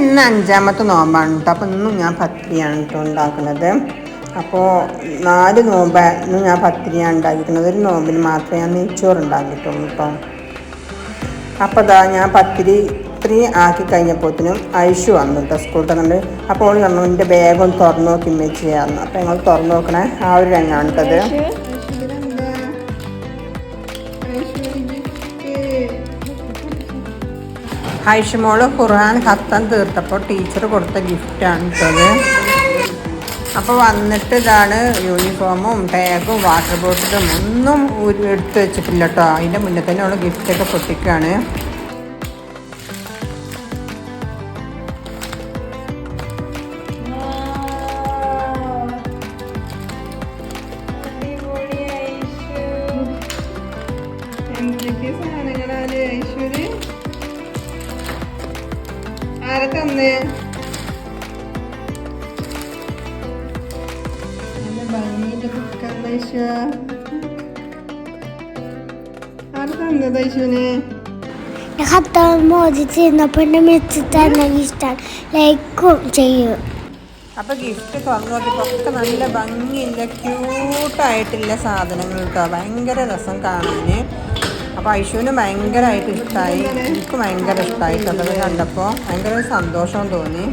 ഇന്ന് അഞ്ചാമത്തെ നോമ്പാണ് കേട്ടോ അപ്പോൾ ഇന്നും ഞാൻ പത്തിരിയാണ് കേട്ടോ ഉണ്ടാക്കുന്നത്. അപ്പോൾ നാല് നോമ്പായിരുന്നു ഞാൻ പത്തിരിയാണ് ഉണ്ടാക്കിയിരിക്കുന്നത്. ഒരു നോമ്പിന് മാത്രമേ ഞാൻ നെയ്ച്ചോറ് ഉണ്ടാക്കിയിട്ടുള്ളൂ കേട്ടോ അപ്പോൾ അതാ ഞാൻ പത്തിരി ഇത്രയും ആക്കി കഴിഞ്ഞപ്പോഴത്തേനും ഐഷു വന്നു കേട്ടോ സ്കൂളിൽ തന്നെ അപ്പോൾ ഓൾ പറഞ്ഞു എന്റെ ഒന്ന് തുറന്നു നോക്കി ഇമ്മേച്ച് ചെയ്യാമെന്ന് അപ്പോൾ ഞങ്ങൾ തുറന്നു നോക്കണേ. ആ ഒരു രംഗമാണ് ഐഷുമോൾ ഖുർആൻ ഹത്തം തീർത്തപ്പോൾ ടീച്ചർ കൊടുത്ത ഗിഫ്റ്റാണ് കേട്ടത് അപ്പോൾ വന്നിട്ട് ഇതാണ് യൂണിഫോമും ടാഗും വാട്ടർ ബോട്ടിലും ഒന്നും എടുത്ത് വെച്ചിട്ടില്ല കേട്ടോ അതിന്റെ മുന്നേ തന്നെ അവൾ ഗിഫ്റ്റൊക്കെ പൊട്ടിക്കുകയാണ് എന്തൊക്കെ സാധനങ്ങളാണ് ഐശ്വര്യ ആരെ തന്നേ നല്ല ബുക്കാണ് ആരെ മെച്ചിട്ടാണ് ലൈക്കും ചെയ്യും. അപ്പൊ ഗിഫ്റ്റ് തുറന്നു നോക്കിയപ്പോൾ നല്ല ഭംഗിയില്ല ക്യൂട്ടായിട്ടില്ല സാധനങ്ങൾ കേട്ടോ. ഭയങ്കര രസം കാണാൻ അപ്പോൾ ഐശുവിന് ഭയങ്കരമായിട്ട് ഇഷ്ടമായി എനിക്ക് ഭയങ്കര ഇഷ്ടമായി കേട്ടോ. കണ്ടപ്പോൾ ഭയങ്കര സന്തോഷം തോന്നി.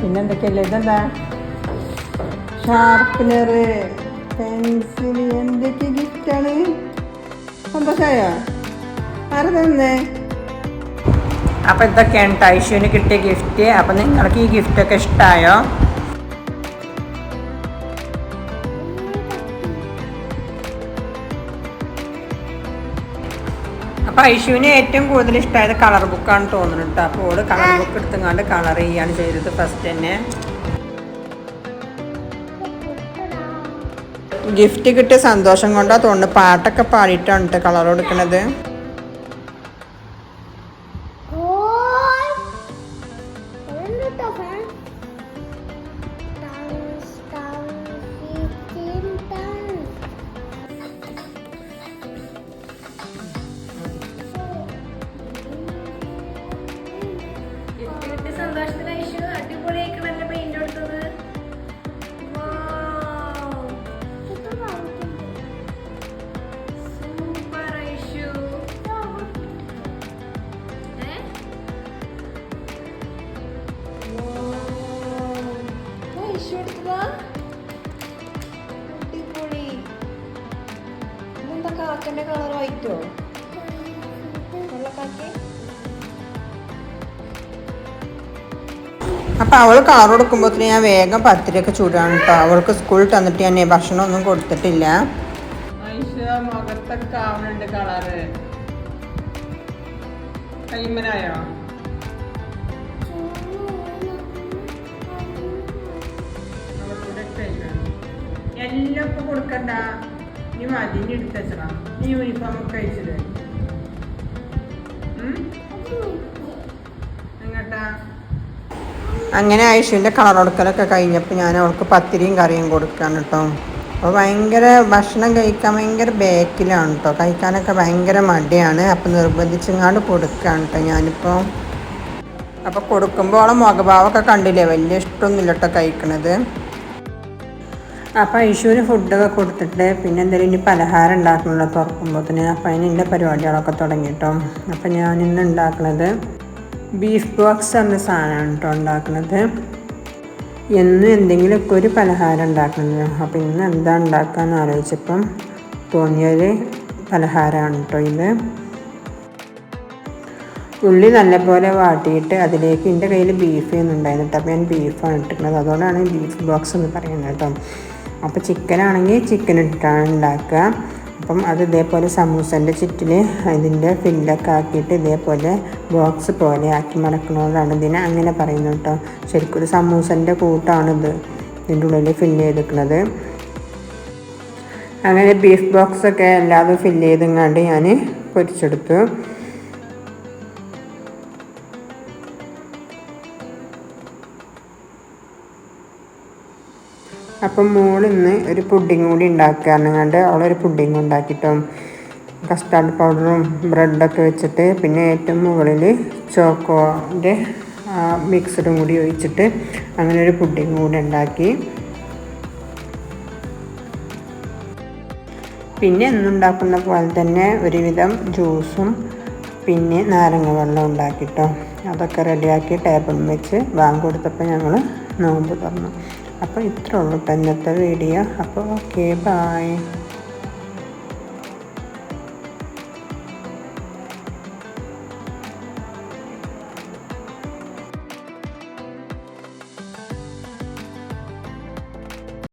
പിന്നെന്തൊക്കെയല്ലേ അത് ഇതെന്താ? ഷാർപ്പനർ പെൻസിൽ എന്തൊക്കെ ഗിഫ്റ്റാണ് സന്തോഷമായോ ആര് തന്നേ അപ്പൊ ഇതൊക്കെയാണ് ടൈഷുവിന് കിട്ടിയ ഗിഫ്റ്റ് അപ്പൊ നിങ്ങൾക്ക് ഈ ഗിഫ്റ്റ് ഒക്കെ ഇഷ്ടമായോ അപ്പൊ ഐഷുവിന് ഏറ്റവും കൂടുതൽ ഇഷ്ടമായത് കളർ ബുക്കാണ് തോന്നുന്നുണ്ട് അപ്പോൾ ഓൾ കളർ ബുക്ക് എടുത്തുകൊണ്ട് കളർ ചെയ്യാണ് ചെയ്തത് ഫസ്റ്റ് തന്നെ. ഗിഫ്റ്റ് കിട്ടിയ സന്തോഷം കൊണ്ടാണ് തോന്നുന്നു പാട്ടൊക്കെ പാടിയിട്ടാണ് കേട്ടോ കളർ കൊടുക്കുന്നത് ഐഷു എടുത്തതാ അടിപൊളി ഇതെന്താ കാക്കന്റെ കളർ വെള്ളക്കാക്കി അപ്പോൾ അവൾ കളർ കൊടുക്കുമ്പോഴത്തേന് ഞാൻ വേഗം പത്തിരിയൊക്കെ ചൂടാണ് കേട്ടോ അവൾക്ക് സ്കൂളിൽ തന്നിട്ട് ഞാൻ ഭക്ഷണം ഒന്നും കൊടുത്തിട്ടില്ല മുഖത്തൊക്കെ ആവുന്നുണ്ട് കളറ് കൈമനായോ എല്ലാം ഇപ്പൊ കൊടുക്കണ്ട. നീ മതി നീ എടുത്തച്ചടാ നീ യൂണിഫോം ഒക്കെ അയച്ചത് അങ്ങനെ ഐഷുവിന്റെ കളർ കൊടുക്കലൊക്കെ കഴിഞ്ഞപ്പോൾ ഞാൻ അവൾക്ക് പത്തിരിയും കറിയും കൊടുക്കാൻ കേട്ടോ അപ്പോൾ ഭയങ്കര ഭക്ഷണം കഴിക്കാൻ ഭയങ്കര ബേക്കിലാണ് കേട്ടോ കഴിക്കാനൊക്കെ ഭയങ്കര മടിയാണ്. അപ്പോൾ നിർബന്ധിച്ചങ്ങാണ്ട് കൊടുക്കുകയാണ് കേട്ടോ ഞാനിപ്പോൾ അപ്പോൾ കൊടുക്കുമ്പോൾ അവളെ മുഖഭാവമൊക്കെ കണ്ടില്ലേ? വലിയ ഇഷ്ടമൊന്നുമില്ല കേട്ടോ കഴിക്കണത്. അപ്പോൾ ഐഷുവിന് ഫുഡൊക്കെ കൊടുത്തിട്ട് പിന്നെ എന്തെങ്കിലും ഇനി പലഹാരം ഉണ്ടാക്കണമല്ലോ തുറക്കുമ്പോഴത്തേന് അപ്പോൾ അതിന് എന്റെ പരിപാടികളൊക്കെ തുടങ്ങി കേട്ടോ അപ്പോൾ ഞാൻ ഇന്ന് ഉണ്ടാക്കുന്നത് ബീഫ് ബോക്സ് എന്ന സാധനമാണ് കേട്ടോ ഉണ്ടാക്കുന്നത് എന്നും എന്തെങ്കിലുമൊക്കെ ഒരു പലഹാരം ഉണ്ടാക്കുന്നത് അപ്പോൾ ഇന്ന് എന്താ ഉണ്ടാക്കാന്ന് ആലോചിച്ചപ്പം തോന്നിയൊരു പലഹാരമാണ് കേട്ടോ ഇത്. ഉള്ളി നല്ലപോലെ വാട്ടിയിട്ട് അതിലേക്ക് എന്റെ കയ്യിൽ ബീഫ് ഉണ്ടായിരുന്നു കേട്ടോ അപ്പോൾ ഞാൻ ബീഫാണ് ഇട്ടിരുന്നത് അതുകൊണ്ടാണ് ബീഫ് ബോക്സ് എന്ന് പറയുന്നത് കേട്ടോ അപ്പോൾ ചിക്കൻ ആണെങ്കിൽ ചിക്കൻ ഇട്ടിട്ടാണ് ഉണ്ടാക്കുക അപ്പം അത് ഇതേപോലെ സമൂസന്റെ ചുറ്റിൽ അതിന്റെ ഫില്ലൊക്കെ ആക്കിയിട്ട് ഇതേപോലെ ബോക്സ് പോലെ ആക്കി മടക്കുന്നതുകൊണ്ടാണ് ഇതിനെ അങ്ങനെ പറയുന്നത് കേട്ടോ. ശരിക്കും ഒരു സമൂസന്റെ കൂട്ടാണിത് ഇതിന്റെ ഉള്ളിൽ ഫില്ല് ചെയ്തിരിക്കുന്നത്. അങ്ങനെ ബീഫ് ബോക്സൊക്കെ എല്ലാതും ഫില്ല് ചെയ്തെങ്ങാണ്ട് ഞാൻ പൊരിച്ചെടുത്തു. അപ്പം മോളിന്ന് ഒരു പുഡിങ് കൂടി ഉണ്ടാക്കുകയാണെങ്കിൽ അവളൊരു പുഡിങ് ഉണ്ടാക്കിയിട്ടും കസ്റ്റാർഡ് പൗഡറും ബ്രെഡൊക്കെ വെച്ചിട്ട് പിന്നെ ഏറ്റവും മുകളിൽ ചോക്കോന്റെ മിക്സഡും കൂടി ഒഴിച്ചിട്ട് അങ്ങനെ ഒരു പുഡിങ് കൂടി ഉണ്ടാക്കി പിന്നെ എന്നുണ്ടാക്കുന്ന പോലെ തന്നെ ഒരുവിധം ജ്യൂസും പിന്നെ നാരങ്ങ വെള്ളം ഉണ്ടാക്കിട്ടോ. അതൊക്കെ റെഡിയാക്കി ടേബിളിൽ വെച്ച് ബാങ്ക് കൊടുത്തപ്പോൾ ഞങ്ങൾ നോമ്പ് തുറന്നു. അപ്പോൾ ഇത്രയുള്ളൂ ഇപ്പം ഇന്നത്തെ വീഡിയോ അപ്പോൾ ഓക്കെ ബായ്